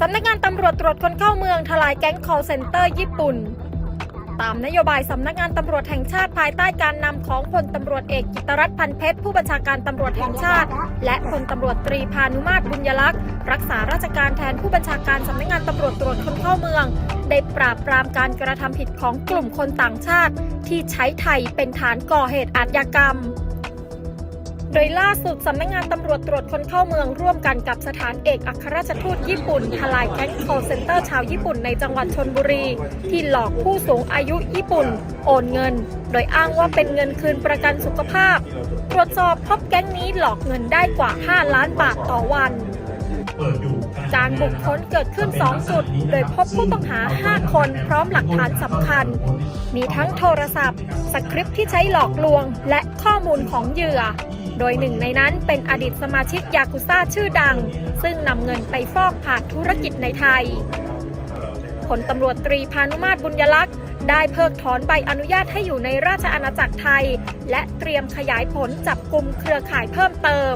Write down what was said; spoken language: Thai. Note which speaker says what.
Speaker 1: สำนักงานตำรวจตรวจคนเข้าเมืองทลายแก๊ง call center ญี่ปุ่น ตามนโยบายสำนักงานตำรวจแห่งชาติภายใต้การนำของพลตำรวจเอกกิตรัตน์พันเพชรผู้บัญชาการตำรวจแห่งชาติ และพลตำรวจตรีพานุมาตรบุญยลักษณ์รักษาราชการแทนผู้บัญชาการสำนักงานตำรวจตรวจคนเข้าเมือง ได้ปราบปรามการกระทำผิดของกลุ่มคนต่างชาติ ที่ใช้ไทยเป็นฐานก่อเหตุอาชญากรรม โดยล่าสุดสำนักงานตำรวจตรวจคนเข้าเมืองร่วมกันกับสถานเอกอัครราชทูตญี่ปุ่นทลายแก๊งคอลเซ็นเตอร์ชาวญี่ปุ่นในจังหวัดชนบุรี ที่หลอกผู้สูงอายุญี่ปุ่น โอนเงิน โดยอ้างว่าเป็นเงินคืนประกันสุขภาพ ตรวจสอบพบแก๊งนี้หลอกเงินได้กว่า 5 ล้านบาทต่อวัน การบุกค้นเกิดขึ้น 2 จุด โดยพบผู้ต้องหา 5 คนพร้อมหลักฐานสำคัญ มีทั้งโทรศัพท์ สคริปต์ที่ใช้หลอกลวง และข้อมูลของเหยื่อ โดยหนึ่งในนั้นเป็นอดีตสมาชิกยากุซ่าชื่อดัง ซึ่งนำเงินไปฟอกผ่านธุรกิจในไทยผลตำรวจตรีพานุมาตรบุญยลักษณ์ได้เพิกถอนใบอนุญาตให้อยู่ในราชอาณาจักรไทย และเตรียมขยายผลจับกลุ่มเครือข่ายเพิ่มเติม